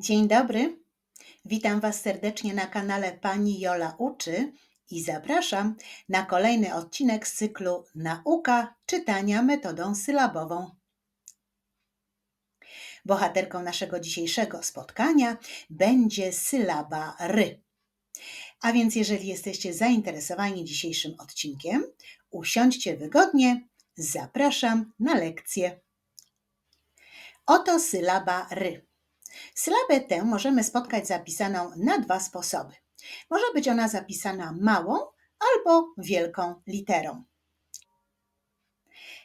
Dzień dobry. Witam Was serdecznie na kanale Pani Jola Uczy i zapraszam na kolejny odcinek z cyklu Nauka czytania metodą sylabową. Bohaterką naszego dzisiejszego spotkania będzie sylaba ry. A więc, jeżeli jesteście zainteresowani dzisiejszym odcinkiem, usiądźcie wygodnie. Zapraszam na lekcję. Oto sylaba ry. Sylabę tę możemy spotkać zapisaną na dwa sposoby. Może być ona zapisana małą albo wielką literą.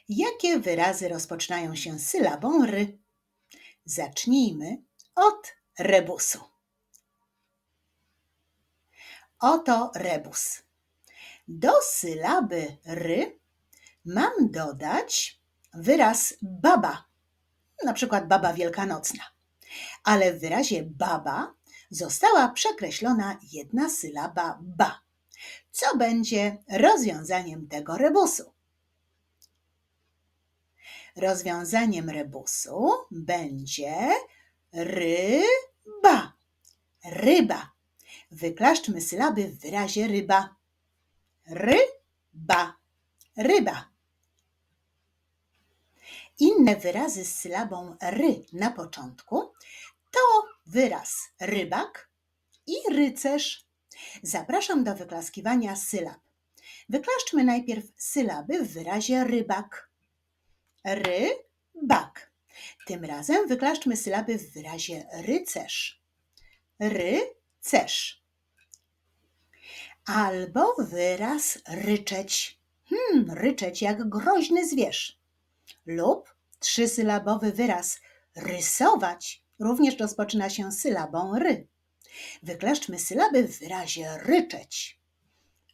Jakie wyrazy rozpoczynają się sylabą ry? Zacznijmy od rebusu. Oto rebus. Do sylaby ry mam dodać wyraz baba, na przykład baba wielkanocna ale w wyrazie baba została przekreślona jedna sylaba ba, co będzie rozwiązaniem tego rebusu. Rozwiązaniem rebusu będzie ryba. Ryba. Wyklaszczmy sylaby w wyrazie ryba. Ryba. Ryba. Inne wyrazy z sylabą ry na początku to wyraz rybak i rycerz. Zapraszam do wyklaskiwania sylab. Wyklaszczmy najpierw sylaby w wyrazie rybak. Rybak. Tym razem wyklaszczmy sylaby w wyrazie rycerz. Rycerz. Albo wyraz ryczeć. Hmm, ryczeć jak groźny zwierz lub trzysylabowy wyraz rysować również rozpoczyna się sylabą ry. Wyklaszczmy sylaby w wyrazie ryczeć.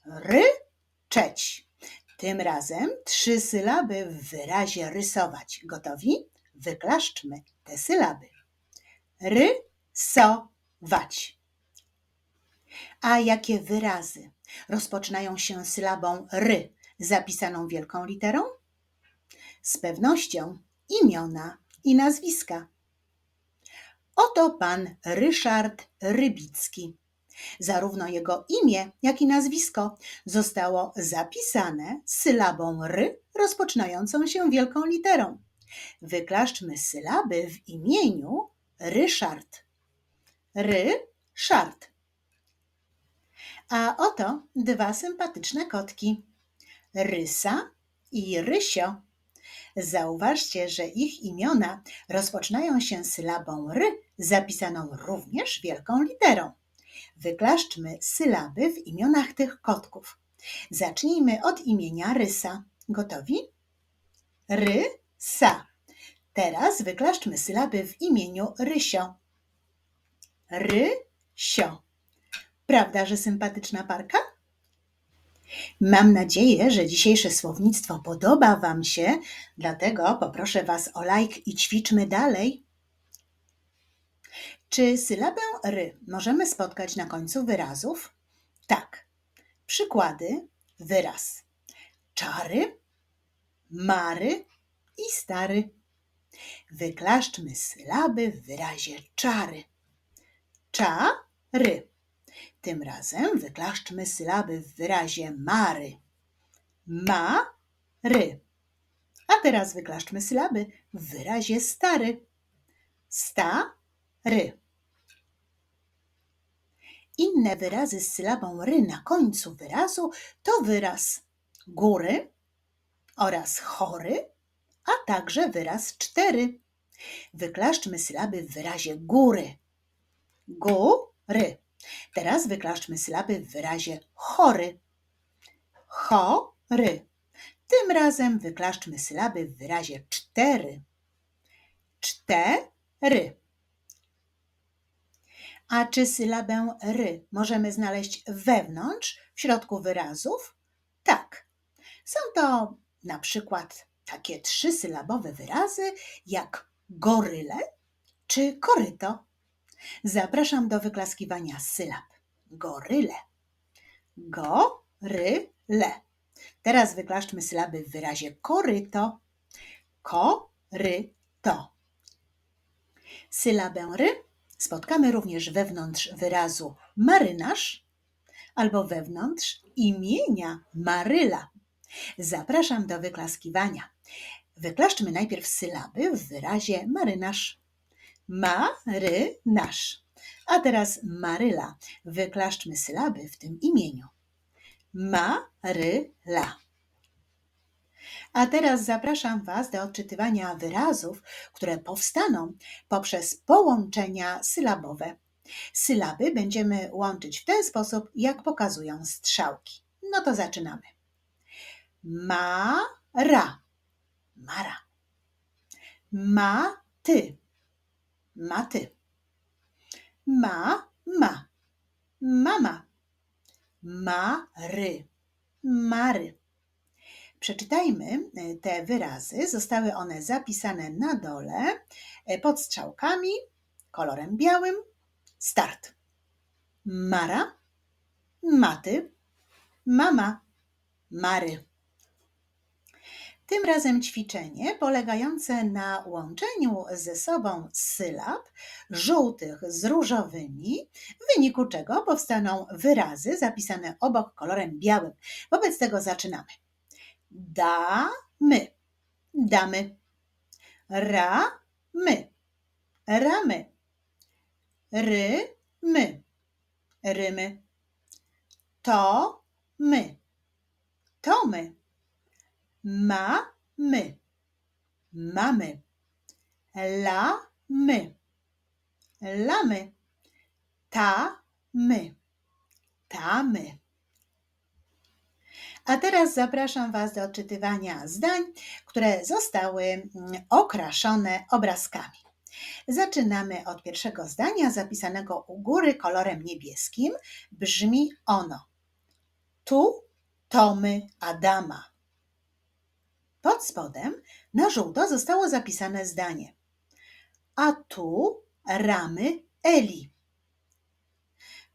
Ryczeć. Tym razem trzy sylaby w wyrazie rysować. Gotowi? Wyklaszczmy te sylaby. Rysować. A jakie wyrazy rozpoczynają się sylabą ry zapisaną wielką literą? z pewnością imiona i nazwiska. Oto pan Ryszard Rybicki. Zarówno jego imię, jak i nazwisko zostało zapisane sylabą ry rozpoczynającą się wielką literą. Wyklaszczmy sylaby w imieniu Ryszard. Ryszard. A oto dwa sympatyczne kotki. Rysa i Rysio. Zauważcie, że ich imiona rozpoczynają się sylabą ry, zapisaną również wielką literą. Wyklaszczmy sylaby w imionach tych kotków. Zacznijmy od imienia Rysa. Gotowi? Rysa. Teraz wyklaszczmy sylaby w imieniu Rysio. Rysio. Prawda, że sympatyczna parka? Mam nadzieję, że dzisiejsze słownictwo podoba Wam się, dlatego poproszę Was o like i ćwiczmy dalej. Czy sylabę ry możemy spotkać na końcu wyrazów? Tak. Przykłady: wyraz czary, mary i stary. Wyklaszczmy sylaby w wyrazie czary. Czary. Tym razem wyklaszczmy sylaby w wyrazie mary. Ma-ry. A teraz wyklaszczmy sylaby w wyrazie stary. Sta-ry. Inne wyrazy z sylabą ry na końcu wyrazu to wyraz góry oraz chory, a także wyraz cztery. Wyklaszczmy sylaby w wyrazie góry. Góry. Teraz wyklaszczmy sylaby w wyrazie chory. Chory. Tym razem wyklaszczmy sylaby w wyrazie cztery. Cztery. A czy sylabę ry możemy znaleźć wewnątrz, w środku wyrazów? Tak. Są to na przykład takie trzysylabowe wyrazy jak goryle czy koryto. Zapraszam do wyklaskiwania sylab. Goryle. Go-ry-le. Teraz wyklaszczmy sylaby w wyrazie koryto. Ko-ry-to. Sylabę ry spotkamy również wewnątrz wyrazu marynarz albo wewnątrz imienia Maryla. Zapraszam do wyklaskiwania. Wyklaszczmy najpierw sylaby w wyrazie marynarz. Marynarz. A teraz Maryla. Wyklaszczmy sylaby w tym imieniu. Maryla. A teraz zapraszam Was do odczytywania wyrazów, które powstaną poprzez połączenia sylabowe. Sylaby będziemy łączyć w ten sposób, jak pokazują strzałki. No to zaczynamy. Ma-ra. Mara. Ma-ty. Maty. Ma-ma. Mama. Ma-ry. Mary. Przeczytajmy e, te wyrazy. Zostały one zapisane na dole e, pod strzałkami kolorem białym. Start. Mara, maty, mama, Mary. Tym razem ćwiczenie polegające na łączeniu ze sobą sylab żółtych z różowymi, w wyniku czego powstaną wyrazy zapisane obok kolorem białym. Wobec tego zaczynamy. Damy, damy. Ramy, ramy. Rymy, rymy. To my, to my. Mamy, mamy. Lamy, lamy. Tamy, tamy. A teraz zapraszam Was do odczytywania zdań, które zostały mm, okraszone obrazkami. Zaczynamy od pierwszego zdania zapisanego u góry kolorem niebieskim. Brzmi ono: Tu tomy Adama. Pod spodem na żółto zostało zapisane zdanie: A tu ramy Eli.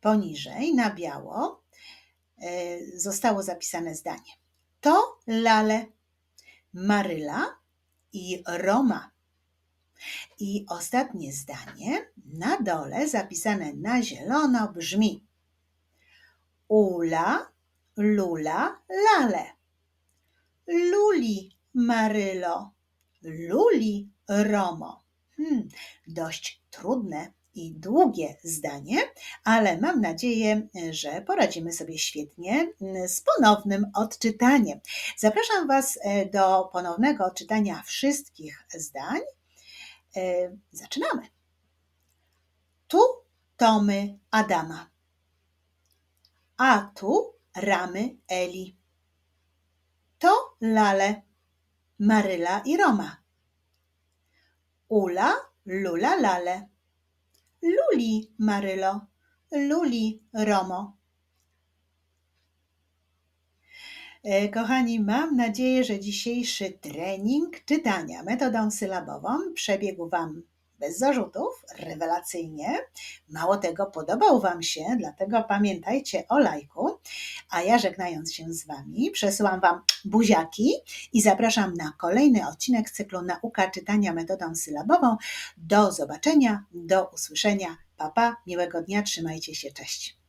Poniżej na biało zostało zapisane zdanie. To Lale, Maryla i Roma. I ostatnie zdanie na dole zapisane na zielono brzmi Ula, Lula, Lale. Luli, Marylo. Luli, Romo. Hmm, dość trudne i długie zdanie, ale mam nadzieję, że poradzimy sobie świetnie mm, z ponownym odczytaniem. Zapraszam Was e, do ponownego odczytania wszystkich zdań. E, zaczynamy. Tu tomy Adama, a tu ramy Eli. To lale Maryla i Roma. Ula, lula, lale. Luli, Marylo, Luli, Romo. E, kochani, mam nadzieję, że dzisiejszy trening czytania metodą sylabową przebiegł Wam bez zarzutów, rewelacyjnie. Mało tego, podobał Wam się, dlatego pamiętajcie o lajku. A ja żegnając się z Wami, przesyłam Wam buziaki i zapraszam na kolejny odcinek cyklu Nauka czytania metodą sylabową. Do zobaczenia, do usłyszenia. Papa, pa, miłego dnia, trzymajcie się, cześć.